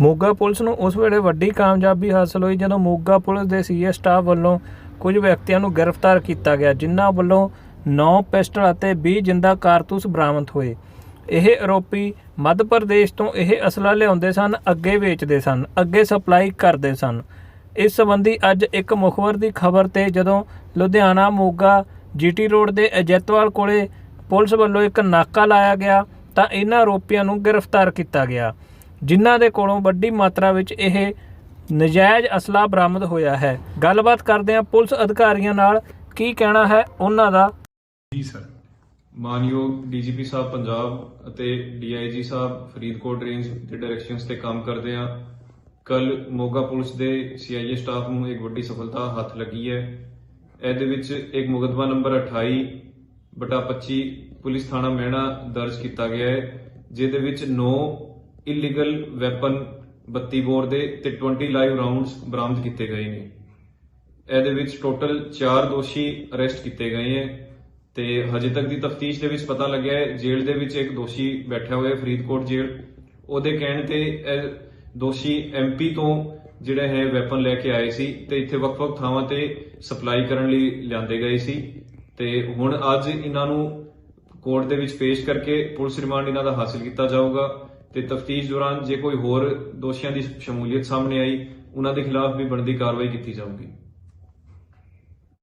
Moga police ਨੂੰ ਉਸ ਵੇਲੇ ਵੱਡੀ ਕਾਮਯਾਬੀ ਹਾਸਲ ਹੋਈ ਜਦੋਂ ਮੋਗਾ ਪੁਲਿਸ ਦੇ ਸੀਏ ਸਟਾਫ ਵੱਲੋਂ ਕੁਝ ਵਿਅਕਤੀਆਂ ਨੂੰ ਗ੍ਰਿਫਤਾਰ ਕੀਤਾ ਗਿਆ, ਜਿਨ੍ਹਾਂ ਵੱਲੋਂ 9 ਪਿਸਟਲ ਅਤੇ 20 ਜਿੰਦਾ ਕਾਰਤੂਸ ਬਰਾਮਦ ਹੋਏ। ਇਹ ਆਰੋਪੀ ਮੱਧ ਪ੍ਰਦੇਸ਼ ਤੋਂ ਇਹ ਅਸਲਾ ਲਿਆਉਂਦੇ ਸਨ, ਅੱਗੇ ਵੇਚਦੇ ਸਨ, ਅੱਗੇ ਸਪਲਾਈ ਕਰਦੇ ਸਨ। ਇਸ ਸੰਬੰਧੀ ਅੱਜ ਇੱਕ ਮੁਖਬਰ ਦੀ ਖਬਰ ਤੇ ਜਦੋਂ ਲੁਧਿਆਣਾ ਮੋਗਾ ਜੀਟੀ ਰੋਡ ਦੇ ਅਜੈਤਵਾਲ ਕੋਲੇ ਪੁਲਿਸ ਵੱਲੋਂ ਇੱਕ ਨਾਕਾ ਲਾਇਆ ਗਿਆ, ਤਾਂ ਇਹਨਾਂ ਆਰੋਪੀਆਂ ਨੂੰ ਗ੍ਰਿਫਤਾਰ ਕੀਤਾ ਗਿਆ। ਜਿਨ੍ਹਾਂ ਦੇ ਕੋਲੋਂ ਵੱਡੀ ਮਾਤਰਾ ਵਿੱਚ ਇਹ ਨਜਾਇਜ਼ ਅਸਲਾ ਬਰਾਮਦ ਹੋਇਆ ਹੈ। ਗੱਲਬਾਤ ਕਰਦੇ ਹਾਂ ਪੁਲਿਸ ਅਧਿਕਾਰੀਆਂ ਨਾਲ ਕੀ ਕਹਿਣਾ ਹੈ, ਉਹਨਾਂ ਦਾ ਜੀ ਸਰ, ਮਾਨਯੋਗ ਡੀਜੀਪੀ ਸਾਹਿਬ ਪੰਜਾਬ ਅਤੇ ਡੀਆਈਜੀ ਸਾਹਿਬ ਫਰੀਦਕੋਟ ਰੇਂਜ ਦੇ ਡਾਇਰੈਕਸ਼ਨਸ ਤੇ ਕੰਮ ਕਰਦੇ ਆ। ਕੱਲ ਮੋਗਾ ਪੁਲਿਸ ਦੇ ਸੀਆਈਏ ਸਟਾਫ ਨੂੰ ਇੱਕ ਵੱਡੀ ਸਫਲਤਾ ਹੱਥ ਲੱਗੀ ਹੈ। ਇਹਦੇ ਵਿੱਚ ਇੱਕ ਮੁਕੱਦਮਾ ਨੰਬਰ 28 ਬਟਾ 25 ਪੁਲਿਸ ਥਾਣਾ ਮਹਿਣਾ ਦਰਜ ਕੀਤਾ ਗਿਆ ਹੈ, ਜਿਹਦੇ ਵਿੱਚ 9 ਇਲੀਗਲ ਵੈਪਨ 32 ਬੋਰ ਦੇ ਤੇ 20 ਲਾਈਵ ਰਾਉਂਡਸ ਬਰਾਮਦ ਕੀਤੇ ਗਏ ਨੇ। ਇਹਦੇ ਵਿੱਚ ਟੋਟਲ 4 ਦੋਸ਼ੀ ਅਰੈਸਟ ਕੀਤੇ ਗਏ ਹੈ ਤੇ ਹਜੇ ਤੱਕ ਦੀ ਤਫਤੀਸ਼ ਦੇ ਵਿੱਚ ਪਤਾ ਲੱਗਿਆ ਹੈ, ਜੇਲ੍ਹ ਦੇ ਵਿੱਚ ਇੱਕ ਦੋਸ਼ੀ ਬੈਠਾ ਹੋਇਆ ਫਰੀਦਕੋਟ ਜੇਲ੍ਹ। ਉਹਦੇ ਕਹਿਣ ਤੇ ਇਹ ਦੋਸ਼ੀ ਐਮਪੀ ਤੋਂ ਜਿਹੜਾ ਹੈ ਵੈਪਨ ਲੈ ਕੇ ਆਏ ਸੀ ਤੇ ਇੱਥੇ ਵੱਖ-ਵੱਖ ਥਾਵਾਂ ਤੇ ਸਪਲਾਈ ਕਰਨ ਲਈ ਲਿਆਂਦੇ ਗਏ ਸੀ। ਤੇ ਹੁਣ ਅੱਜ ਇਹਨਾਂ ਨੂੰ ਕੋਰਟ ਦੇ ਵਿੱਚ ਪੇਸ਼ ਕਰਕੇ ਪੁਲਿਸ ਰਿਮਾਂਡ ਇਹਨਾਂ ਦਾ ਹਾਸਲ ਕੀਤਾ ਜਾਊਗਾ। ਤੇ ਤਫਤੀਸ਼ ਦੌਰਾਨ ਜੇ ਕੋਈ ਹੋਰ ਦੋਸ਼ੀਆਂ ਦੀ ਸ਼ਮੂਲੀਅਤ ਸਾਹਮਣੇ ਆਈ, ਉਹਨਾਂ ਦੇ ਖਿਲਾਫ ਵੀ ਬਣਦੀ ਕਾਰਵਾਈ ਕੀਤੀ ਜਾਊਗੀ।